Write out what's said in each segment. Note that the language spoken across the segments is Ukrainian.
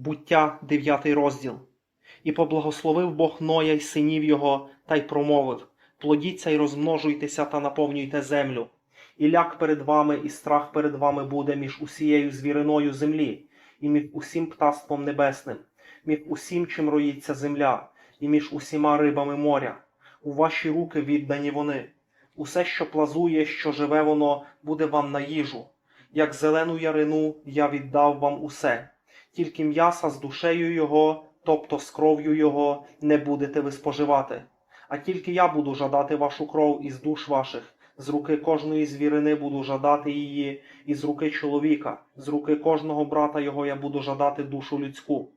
Буття, 9 розділ. І поблагословив Бог Ноя й синів його, та й промовив: Плодіться й розмножуйтеся та наповнюйте землю. І ляк перед вами, і страх перед вами буде між усією звіриною землі, і між усім птаством небесним, між усім, чим роїться земля, і між усіма рибами моря. У ваші руки віддані вони. Усе, що плазує, що живе воно, буде вам на їжу. Як зелену ярину я віддав вам усе, тільки м'яса з душею його, тобто з кров'ю його, не будете ви споживати. А тільки я буду жадати вашу кров із душ ваших, з руки кожної звірини буду жадати її, і з руки чоловіка, з руки кожного брата його я буду жадати душу людську.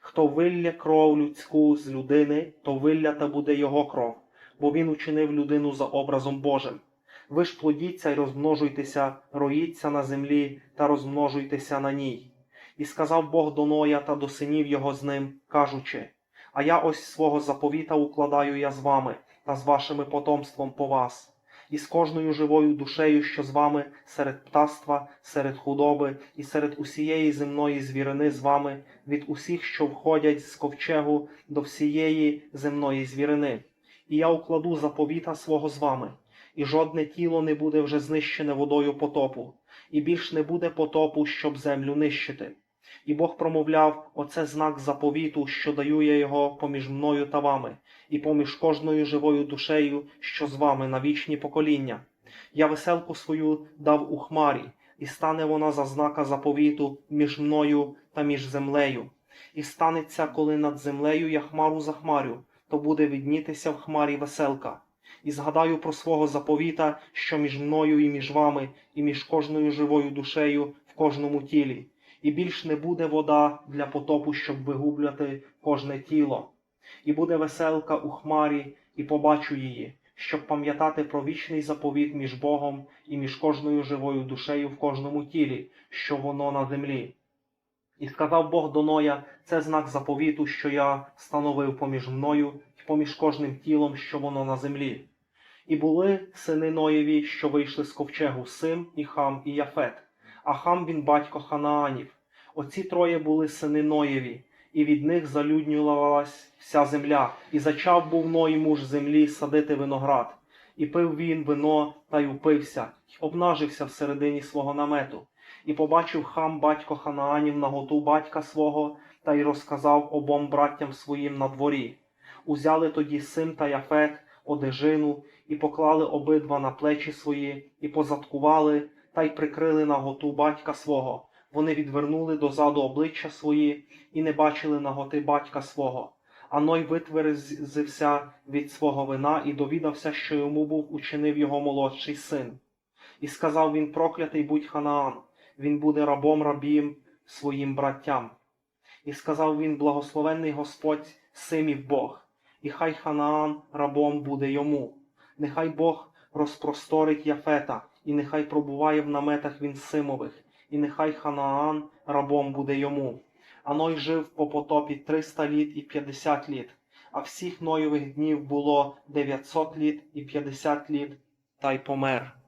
Хто вилля кров людську з людини, то виллята буде його кров, бо він учинив людину за образом Божим. Ви ж плодіться й розмножуйтеся, роїться на землі та розмножуйтеся на ній. І сказав Бог до Ноя та до синів його з ним, кажучи: А я ось свого заповіта укладаю я з вами та з вашими потомством по вас, і з кожною живою душею, що з вами серед птаства, серед худоби і серед усієї земної звірини з вами, від усіх, що входять з ковчегу до всієї земної звірини. І я укладу заповіта свого з вами і жодне тіло не буде вже знищене водою потопу, і більш не буде потопу, щоб землю нищити. І Бог промовляв оце знак заповіту, що даю я його поміж мною та вами, і поміж кожною живою душею, що з вами на вічні покоління. Я веселку свою дав у хмарі, і стане вона за знака заповіту між мною та між землею. І станеться, коли над землею я хмару захмарю, то буде віднітися в хмарі веселка і згадаю про свого заповіта, що між мною і між вами, і між кожною живою душею в кожному тілі, і більш не буде вода для потопу, щоб вигубляти кожне тіло, і буде веселка у хмарі, і побачу її, щоб пам'ятати про вічний заповіт між Богом і між кожною живою душею в кожному тілі, що воно на землі. І сказав Бог до Ноя, це знак заповіту, що я становив поміж мною і поміж кожним тілом, що воно на землі. І були сини Ноєві, що вийшли з ковчегу, Сим і Хам і Яфет, а Хам він батько Ханаанів. Оці троє були сини Ноєві, і від них залюднювалась вся земля, і зачав був Ной муж землі садити виноград, і пив він вино та й упився, й обнажився всередині свого намету. І побачив хам батько Ханаанів наготу батька свого, та й розказав обом браттям своїм на дворі. Узяли тоді Сим та Яфет одежину, і поклали обидва на плечі свої, і позаткували, та й прикрили наготу батька свого. Вони відвернули дозаду обличчя свої і не бачили наготи батька свого. А Ной витверзився від свого вина і довідався, що йому був учинив його молодший син. І сказав він проклятий будь Ханаан, він буде рабом рабім своїм браттям. І сказав він благословенний Господь симів Бог, і хай Ханаан рабом буде йому. Нехай Бог розпросторить Яфета, і нехай пробуває в наметах він Симових, і нехай Ханаан рабом буде йому. А Ной жив по потопі 300 літ і 50 літ, а всіх Нойових днів було 900 літ і 50 літ, та й помер.